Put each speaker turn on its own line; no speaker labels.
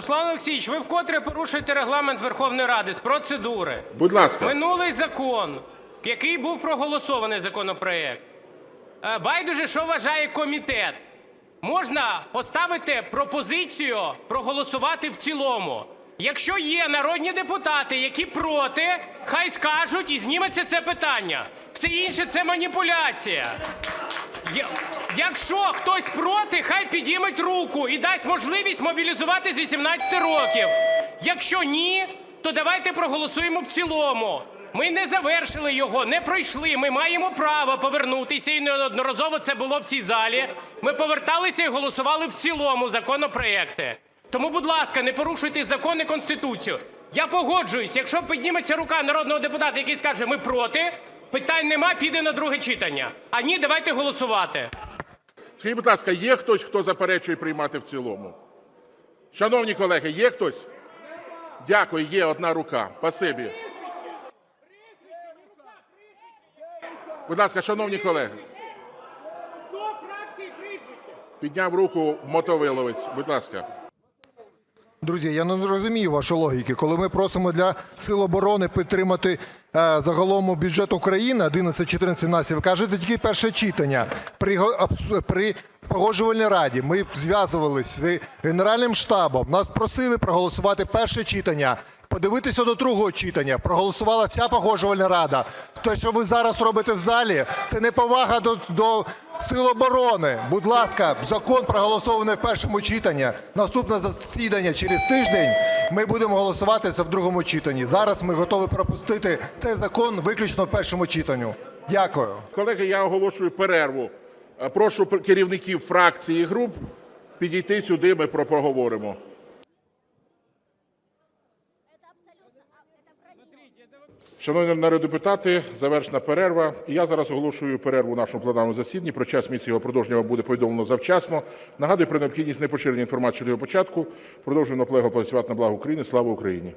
Руслан Олексійович, ви вкотре порушуєте регламент Верховної Ради з процедури.
Будь ласка.
Минулий закон, який був проголосований законопроект. е, Байдуже, що вважає комітет. Можна поставити пропозицію проголосувати в цілому. Якщо є народні депутати, які проти, хай скажуть і зніметься це питання. Все інше це маніпуляція. Якщо хтось проти, хай підійметь руку і дасть можливість мобілізувати з 18 років. Якщо ні, то давайте проголосуємо в цілому. Ми не завершили його, не пройшли. Ми маємо право повернутися, і неодноразово це було в цій залі. Ми поверталися і голосували в цілому законопроекти. Тому, будь ласка, не порушуйте закон і конституцію. Я погоджуюсь, якщо підніметься рука народного депутата, який скаже, ми проти, питань нема, піде на друге читання. А ні, давайте голосувати.
Скажіть, будь ласка, є хтось, хто заперечує приймати в цілому? Шановні колеги, є хтось? Дякую, є одна рука. Спасибі. Будь ласка, шановні колеги. Підняв руку мотовиловець. Будь ласка.
Друзі, я не розумію вашої логіки. Коли ми просимо для сил оборони підтримати е, загалом бюджет України 11, 14, 17, ви кажете тільки перше читання. При погоджувальній раді ми зв'язувалися з Генеральним штабом, нас просили проголосувати перше читання, подивитися до другого читання. Проголосувала вся погоджувальна рада. Те, що ви зараз робите в залі, це неповага до, Сил оборони, будь ласка, закон проголосований в першому читанні. Наступне засідання через тиждень ми будемо голосувати це в другому читанні. Зараз ми готові пропустити цей закон виключно в першому читанню. Дякую.
Колеги, я оголошую перерву. Е, Прошу пр- керівників фракцій і груп підійти сюди, ми про- поговоримо. Шановні народні депутати, завершена перерва. І я зараз оголошую перерву в нашому пленарному засіданні. Про час місць його продовження вам буде повідомлено завчасно. Нагадую про необхідність непоширення інформації щодо його початку. Продовжуємо наполегливо працювати на благо України. Слава Україні!